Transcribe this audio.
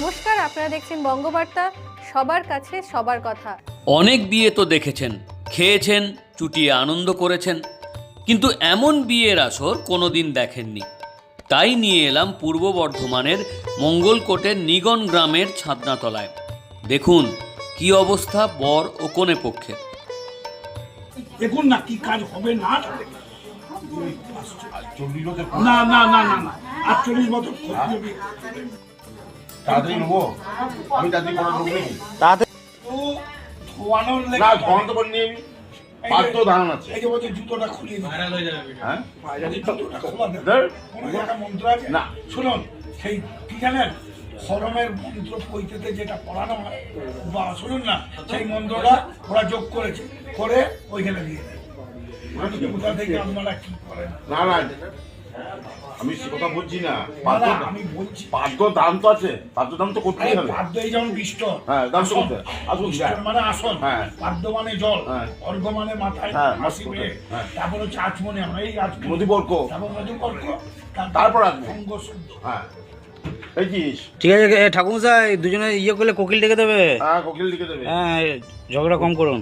নমস্কার আপনারা দেখছেন বঙ্গবার্তা সবার কাছে সবার কথা। অনেক বিয়ে তো দেখেছেন খেয়েছেন চুটিয়ে আনন্দ করেছেন কিন্তু এমন বিয়ের আসর কোনোদিন দেখেননি। তাই নিয়ে এলাম পূর্ব বর্ধমানের মঙ্গলকোটের নিগন গ্রামের ছাদনাতলায়। দেখুন কি অবস্থা বর ও কনে পক্ষে। দেখুন না কি কাজ হবে না না না না না না। আটচল্লিশ বছর। তাড়াতাড়ি নেব? আমি তাড়াতাড়ি করে নেব নাকি ও ধোয়ানোর লেগে না ঘন তো করিনি আমি পাঁচ ধারণ আছে। এই যে বলছে জুতোটা খুলিয়ে দিতে। হ্যাঁ জুতোটা খোলা দেবে ধর। কোনো একটা মন্ত্র আছে। না। শুনুন সেই কি জানেন? হরমের মন্ত্র পৈতেতে যেটা পড়ানো হয় বা শুনুন না সেই মন্ত্রটা ওরা যোগ করেছে করে ওইখানে দিয়ে দেয়। কোথা থেকে আপনারা কি করেন? না না আমি সে কথা বলছি না। আমি বলছি। পাঁচ দাম তো আছে পাঁচ দাম তো করতেই হবে। বাদ্য এই যেমন বিষ্ট। হ্যাঁ, দাম তো করতে। আসন, হ্যাঁ। মানে আসন। হ্যাঁ। বাদ্য মানে জল। হ্যাঁ। অর্ঘ মানে মাথায় হ্যাঁ, হ্যাঁ। তারপর হচ্ছে আচমনে আমরা এই আচমনে মধুপর্ক তারপর মধুপর্ক তারপর আসবে। অঙ্গ শুদ্ধ হ্যাঁ। ঠিক আছে এ, ঠাকুরমশাই দুজনে ইয়ে করলে কোকিল ডেকে দেবে। হ্যাঁ কোকিল লিখে দেবে। হ্যাঁ ঝগড়া কম করুন।